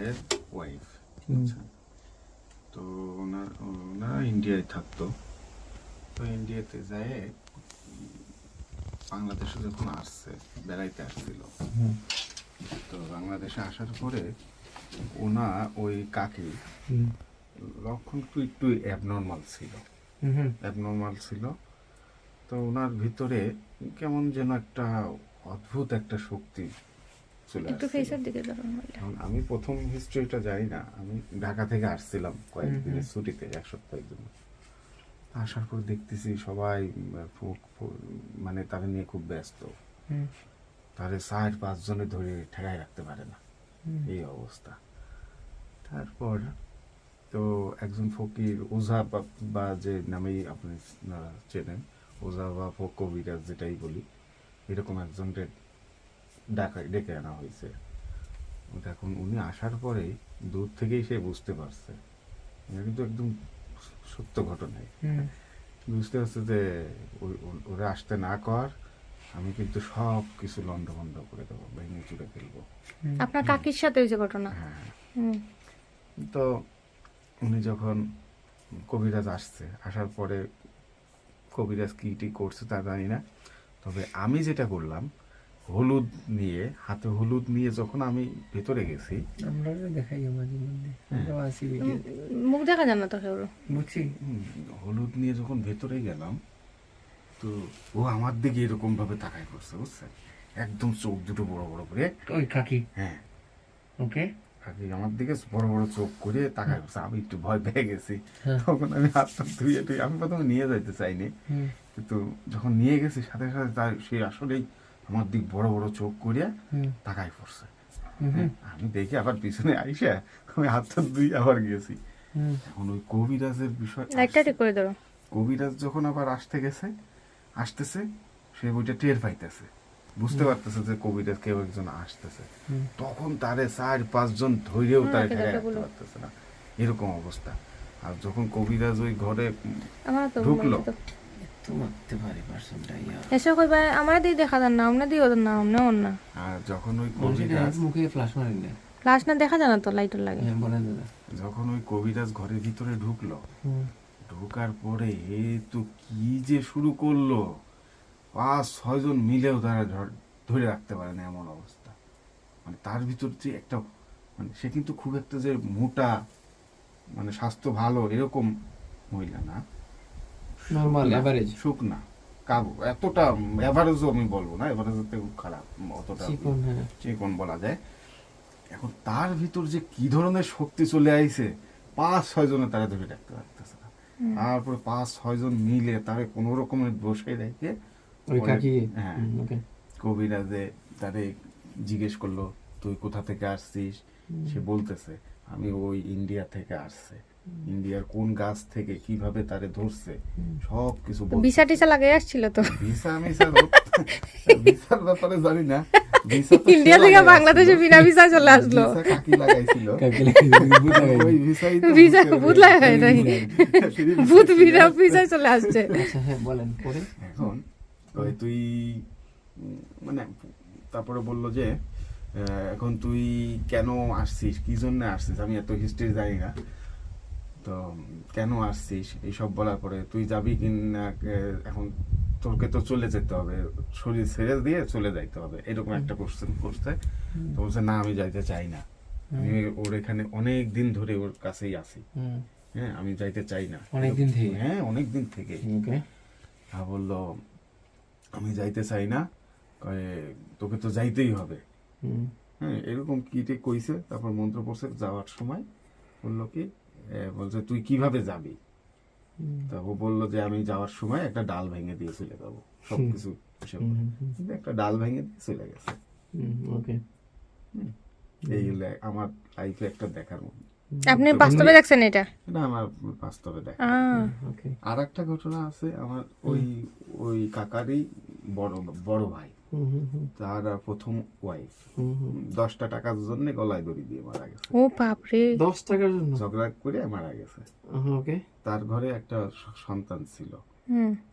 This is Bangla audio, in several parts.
ভাইয়ের ওয়াইফ তো ওনার ওনারা ইন্ডিয়ায় থাকতো। তো ইন্ডিয়াতে যায় বাংলাদেশে যখন আসছে বেড়াইতে আসছিল। তো বাংলাদেশে আসার পরে ওনা ওই কাকি লক্ষণ একটু একটু অ্যাবনর্মাল ছিল অ্যাবনর্মাল ছিল। তো ওনার ভিতরে কেমন যেন একটা অদ্ভুত একটা শক্তি চলে একটু ফেসের দিকে ধরুন বললে আমি প্রথম হিস্ট্রিটা জানি না। আমি ঢাকা থেকে আসছিলাম কয়েকদিনের ছুটিতে এক সপ্তাহের জন্য। আসার পর দেখতেছি সবাই মানে তাকে নিয়ে খুব ব্যস্ত। তারে চার পাঁচ জনে ধরে ঠেকায় রাখতে পারে না। এই অবস্থা। তারপর তো একজন ফকির ওঝা বা- বা যে নামেই আপনি চেনেন ওঝা বা ফোক কবিরাজ যেটাই বলি এরকম একজনকে ডাকা ডেকে আনা হয়েছে। এখন উনি আসার পরে দূর থেকেই সে বুঝতে পারছে। এটা কিন্তু একদম সত্য ঘটনাই। বুঝতে পারছে যে ওরা আসতে না কর আমি কিন্তু সব কিছু লন্ড লন্ডভন্ড করে দেবো ভেঙে চুরে ফেলব। আপনার কাকির সাথে হয়েছে ঘটনা? হ্যাঁ। হুম। তো উনি যখন কবিরাজ আসছে আসার পরে কবিরাজ কি টি করছে তা জানি না। তবে আমি যেটা করলাম হলুদ নিয়ে হাতে হলুদ নিয়ে যখন আমি ভেতরে গেছি আমরা দেখাই মাঝে মধ্যে। আসি মুখ দেখা যায় না তো কেউ বুঝছি হলুদ নিয়ে যখন ভেতরে গেলাম তো ও আমার দিকে এরকম ভাবে তাকাই করছে বুঝছেন একদম চোখ দুটো বড় বড় করে। ওই কাকি হ্যাঁ। ওকে? কাকি আমার দিকে বড় বড় চোখ করে তাকাই করছে। আমি একটু ভয় পেয়ে গেছি। হ্যাঁ। তখন আমি হাতটা ধুয়ে টুয়ে আমি প্রথমে নিয়ে যাইতে চাইনি। কিন্তু যখন নিয়ে গেছি সাথে সাথে তার সে আসলেই আমার দিক বড় বড় চোখ করে হুম। তাকাই পড়ছে। হুম হুম, আমি দেখে আবার পিছনে আইসা আমি হাতটা ধুয়ে আবার গেছি। এখন ওই কবিরাজের বিষয় করে ধরো। কবিরাজ যখন আবার আসতে গেছে আসতেছে সে বইটা টের পাইতেছে। বুঝতে পারতেছে যে কবিরাজ কেউ একজন আসতেছে। তখন তারে চার পাঁচজন ধৈর্যও হ্যাঁ, তারে ঠেকায় রাখতে পারতেছে না। এরকম অবস্থা। আর যখন কবিরাজ ওই ঘরে ঢুকলো। তো তো মারতে পারে পার্সনটা ইয়া এসে কইবা আমার দিয়ে দেখা যান না আমরা দিয়ে ওদের না আমরা ওর না। আর যখন ওই কবিরাজ মুখে ফ্লাশ মারেন না লাস্ট না দেখা যায় না তো লাইটের লাগে। হ্যাঁ বলেন দাদা যখন ওই কবিরাজ ঘরের ভিতরে ঢুকলো ঢোকার পরে এ তো কি যে শুরু করল? পাঁচ ছয়জন মিলেও তারা ধরে রাখতে পারে না এমন অবস্থা। মানে তার ভিতর যে একটা মানে সে কিন্তু খুব একটা যে মোটা মানে স্বাস্থ্য ভালো এরকম মহিলা না। নরমাল এভারেজ শুকনা কাবু এতটা এভারেজও আমি বলব না এভারেজের থেকে খুব খারাপ অতটা চিকন হ্যাঁ। চিকন বলা যায়। এখন তার ভিতর যে কি ধরনের শক্তি চলে আইছে পাঁচ ছয় জনে তারা ধরে রাখতে পারতেছে না। তারপরে পাঁচ ছয় জন মিলে তারে কোন রকমের বসে রেখে হ্যাঁ। ওকে। কবিরাজে তারে জিজ্ঞেস করল তুই কোথা থেকে আসছিস? সে বলতেছে আমি ওই ইন্ডিয়া থেকে আসছে। ইন্ডিয়ার কোন গাছ থেকে কীভাবে তারে ধরছে সব কিছু। বিছা টিসা লাগে আসছিল তো। ভিসা মিসা ভিসার ব্যাপারে জানি না। ভিসা তো ইন্ডিয়া থেকে বাংলাদেশে বিনা ভিসা চলে আসলো। ভিসা কাকি লাগাইছিল। ওই ভিসাই তো ভিসা ভূত। লাগাই নাই। ভূত বিনা ভিসা চলে আসছে। আচ্ছা হ্যাঁ বলেন পরে? এখন ওই তুই মানে তারপরে বলল যে আহ, এখন তুই কেন আসছিস? কি জন্য আসছিস? আমি এত হিস্ট্রি জানি না। তো কেন আসছিস? এইসব বলার পরে তুই যাবি কি না এখন তোকে তো চলে যেতে হবে। শরীর ছেড়ে দিয়ে চলে যাইতে হবে। এরকম একটা কোশ্চেন করছে। তো বলছে না আমি যাইতে চাই না। আমি ওর এখানে অনেক দিন ধরে ওর কাছেই আছি। হ্যাঁ আমি যাইতে চাই না। অনেকদিন থেকে? হ্যাঁ অনেক দিন থেকে। হ্যাঁ বলল আমি যাইতে চাই না। তোকে তো যাইতেই হবে। হ্যাঁ এরকম কিটে কইছে? তারপর মন্ত্র পড়ছে যাওয়ার সময়। বলল কি বলছে তুই কীভাবে যাবি। তা ও বলল যে আমি যাওয়ার সময় একটা ডাল ভেঙে দিয়ে চলে যাব। সবকিছু একটা ডাল ভেঙে দিয়ে চলে গেছে। হুম, ওকে। এই হলো আমার লাইফে একটা দেখার মতো। আপনি বাস্তবে দেখছেন এটা? এটা আমার বাস্তবে দেখা। আর একটা ঘটনা আছে আমার ওই ওই কাকারই বড় বড় ভাই। তার প্রথম ওয়াইফ হুম হুম। দশটা টাকার জন্য গলায় দড়ি দিয়ে মারা গেছে। ও বাপরে। দশ টাকার জন্য? ঝগড়া করে মারা গেছে। ওকে। তার ঘরে একটা সন্তান ছিল।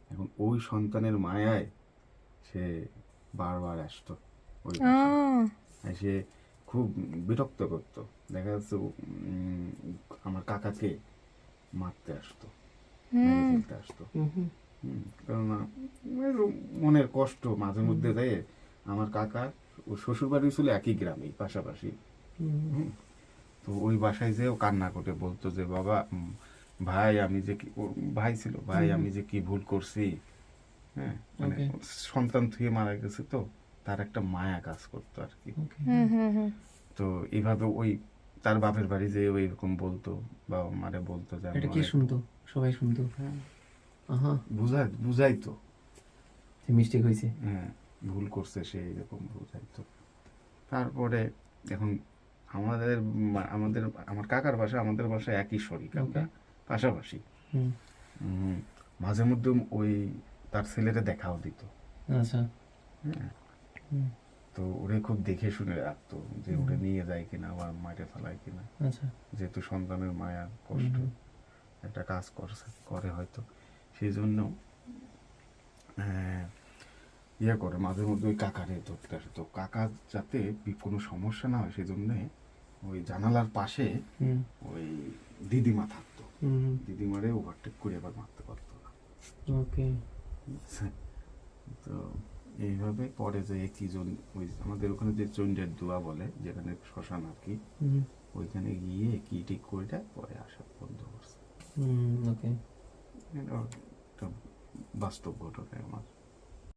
এখন ওই সন্তানের মায়ায় সে বারবার আসতো ওই বাসায়। খুব বিরক্ত করতো। দেখা যাচ্ছে উম, আমার কাকাকে মারতে আসতো। আসতো। হুম হুম হুম, কেননা মনের কষ্ট মাঝে মধ্যে দেয়। আমার কাকা ও শ্বশুর বাড়ি ছিল একই গ্রামেই পাশাপাশি। তো ওই বাসায় যেও কান্না করে বলতো যে বাবা ভাই আমি যে কি ভাই ছিল ভাই আমি যে কি ভুল করছি? হ্যাঁ মানে সন্তান থুয়ে মারা গেছে তো তার একটা মায়া কাজ করতো আর কি। ওকে হুম হুম হুম। তো এইভাবে ওই তার বাপের বাড়ি যে ওই এরকম বলতো বাবা মারে বলতো যে এটা কি শুনতো? সবাই শুনতো। হ্যাঁ, বুঝাই বুঝাইতো মিস্টেক হয়েছে হ্যাঁ ভুল করছে সে এরকম বুঝাইতো তারপরে এখন আমাদের আমাদের আমার কাকার বাসা আমাদের বাসা একই শরিক আমরা পাশাপাশি। মাঝে মধ্যে ওই তার ছেলেটা দেখাও দিত। আচ্ছা। হ্যাঁ। তো ওরে খুব দেখে শুনে রাখতো যে ওরে নিয়ে যায় কিনা বা মাঠে ফেলায় কিনা। আচ্ছা। যেহেতু সন্তানের মায়া কষ্ট একটা কাজ করছে করে হয়তো। সেই জন্য ইয়ে করে মাঝে মধ্যে ওই কাকারে ধরতে আসে। তো কাকা যাতে কোনো সমস্যা না হয় সেই জন্য ওই জানালার পাশে ওই দিদিমা থাকতো। দিদিমারে ওভারটেক করে আবার মারতে পারতো না। ওকে। তো এইভাবে পরে যে কি জন ওই আমাদের ওখানে যে চন্ডের দোয়া বলে যেখানে শ্মশান আর কি ওইখানে গিয়ে কি ঠিক করে পরে আসা বন্ধ করছে। হুম ওকে এটা একটা বাস্তব ঘটনা আমার